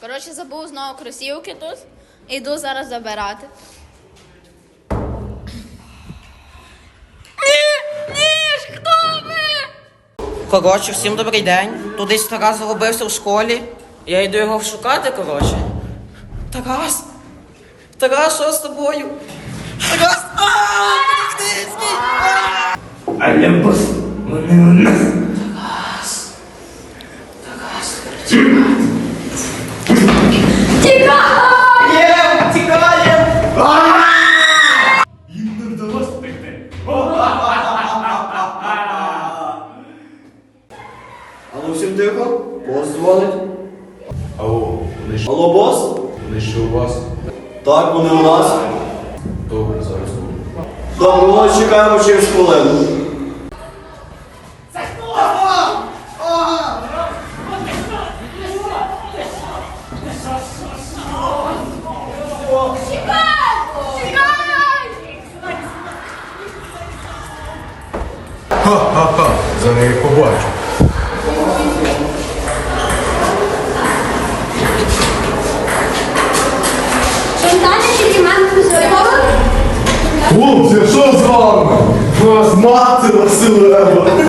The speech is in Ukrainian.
Коротше, забув знову кросівки тут. Іду зараз забирати. Ні, ні, хто ви? Коротше, всім добрий день. Тут десь Тарас загубився в школі. Я йду його шукати, коротше. Тарас! Тарас, що з тобою? Тарас! Ааа! Поліцейський! Ааа! Але бос, вони у нас. Тарас! Тарас! Алло, всім тихо? Бос дзвонить. Алло, вони що, Алло, бос? вони що у вас? Так, вони у нас. Добре, зараз буду. Добре, ми чекаємо через хвилину. Ха-ха-ха, за неї побачу. Хлопці, що з вами? Вас мати Василева.